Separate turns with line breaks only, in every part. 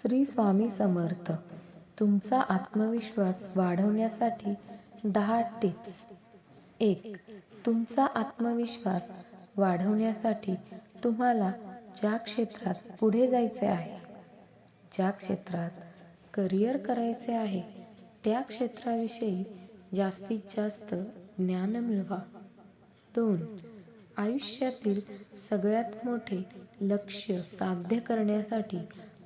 श्री स्वामी समर्थ. तुमचा आत्मविश्वास वाढवण्यासाठी दहा टिप्स. एक तुमचा आत्मविश्वास वाढवण्यासाठी तुम्हाला ज्या क्षेत्रात पुढे जायचे आहे ज्या क्षेत्रात करिअर करायचे आहे त्या क्षेत्राविषयी जास्तीत जास्त ज्ञान मिळवा. दोन आयुष्यातील सगळ्यात मोठे लक्ष्य साध्य करण्यासाठी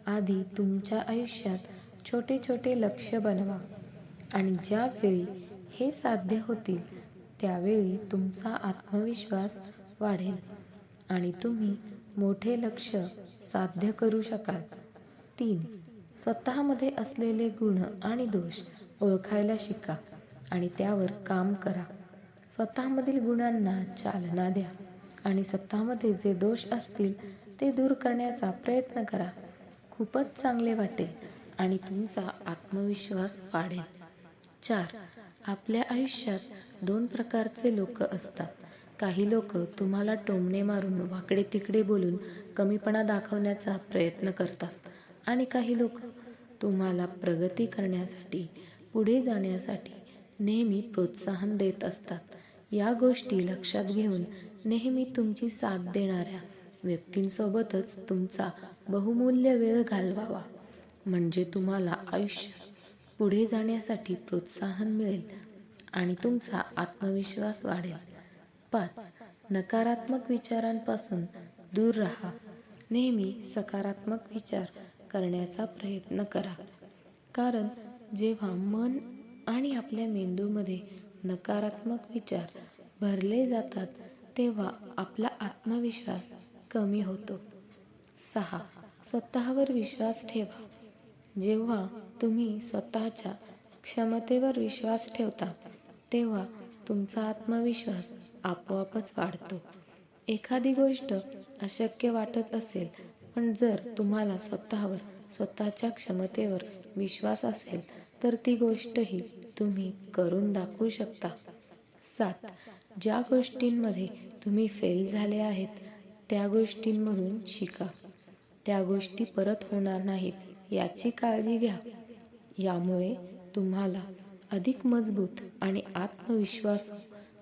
आधी तुमच्या आयुष्यात छोटे छोटे लक्ष बनवा. आणि ज्यावेळी हे साध्य होतील त्यावेळी तुमचा आत्मविश्वास वाढेल. आणि तुम्ही मोठे लक्ष साध्य करू शकाल. तीन स्वतःमध्ये असलेले गुण आणि दोष ओळखायला शिका आणि त्यावर काम करा. स्वतःमधील गुणांना चालना द्या आणि स्वतःमध्ये जे दोष असतील ते दूर करण्याचा प्रयत्न करा. खूपच चांगले वाटेल आणि तुमचा आत्मविश्वास वाढेल. चार आपल्या आयुष्यात दोन प्रकारचे लोक असतात. काही लोक तुम्हाला टोमणे मारून वाकडे तिकडे बोलून कमीपणा दाखवण्याचा प्रयत्न करतात आणि काही लोक तुम्हाला प्रगती करण्यासाठी पुढे जाण्यासाठी नेहमी प्रोत्साहन देत असतात. या गोष्टी लक्षात घेऊन नेहमी तुमची साथ देणाऱ्या व्यक्तींसोबतच तुमचा बहुमूल्य वेळ घालवावा. म्हणजे तुम्हाला आयुष्यात पुढे जाण्यासाठी प्रोत्साहन मिळेल आणि तुमचा आत्मविश्वास वाढेल. पाच नकारात्मक विचारांपासून दूर राहा. नेहमी सकारात्मक विचार करण्याचा प्रयत्न करा. कारण जेव्हा मन आणि आपल्या मेंदूमध्ये नकारात्मक विचार भरले जातात तेव्हा आपला आत्मविश्वास कमी होतो. सहा. स्वतःवर विश्वास ठेवा. जेव्हा तुम्ही स्वतःच्या क्षमतेवर विश्वास ठेवता तेव्हा तुमचा आत्मविश्वास आपोआपच वाढतो. एखादी गोष्ट अशक्य वाटत असेल पण जर तुम्हाला स्वतःवर स्वतःच्या क्षमतेवर विश्वास असेल तर ती गोष्टही तुम्ही करून दाखवू शकता. सात. ज्या गोष्टींमध्ये तुम्ही फेल झाले आहेत त्या गोष्टींमधून शिका. त्या गोष्टी परत होणार नाहीत याची काळजी घ्या. यामुळे तुम्हाला अधिक मजबूत आणि आत्मविश्वास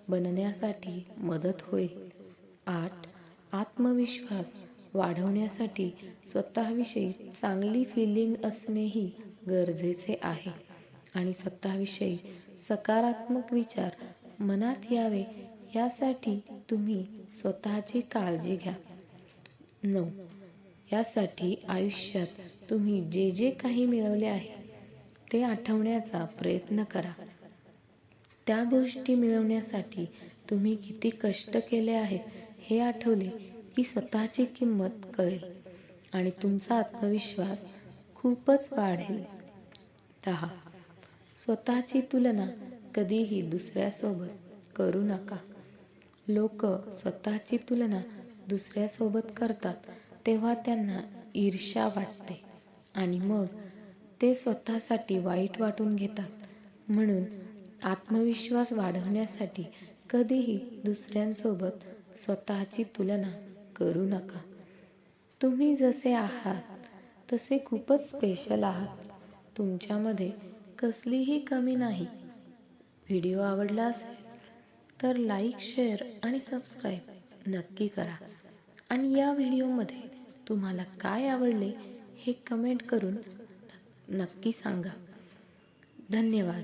बनण्यासाठी मदत होईल. आठ आत्मविश्वास वाढवण्यासाठी स्वतःविषयी चांगली फिलिंग असणेही गरजेचे आहे. आणि स्वतःविषयी सकारात्मक विचार मनात यावे यासाठी तुम्ही स्वतःची काळजी घ्या. नऊ. यासाठी आयुष्यात तुम्ही जे जे काही मिळवले आहे ते आठवण्याचा प्रयत्न करा. त्या गोष्टी मिळवण्यासाठी तुम्ही किती कष्ट केले आहेत हे आठवले की स्वतःची किंमत कळेल आणि तुमचा आत्मविश्वास खूपच वाढेल. दहा. स्वतःची तुलना कधीही दुसऱ्यासोबत करू नका. लोक स्वतःची तुलना दुसऱ्यासोबत करतात तेव्हा त्यांना ईर्ष्या वाटते आणि मग ते स्वतःसाठी वाईट वाटून घेतात. म्हणून आत्मविश्वास वाढवण्यासाठी कधीही दुसऱ्यांसोबत स्वतःची तुलना करू नका. तुम्ही जसे आहात तसे खूपच स्पेशल आहात. तुमच्यामध्ये कसलीही कमी नाही. व्हिडिओ आवडला असेल तर लाईक शेअर आणि सबस्क्राईब नक्की करा. आणि या व्हिडिओमध्ये तुम्हाला काय आवडले हे कमेंट करून नक्की सांगा. धन्यवाद.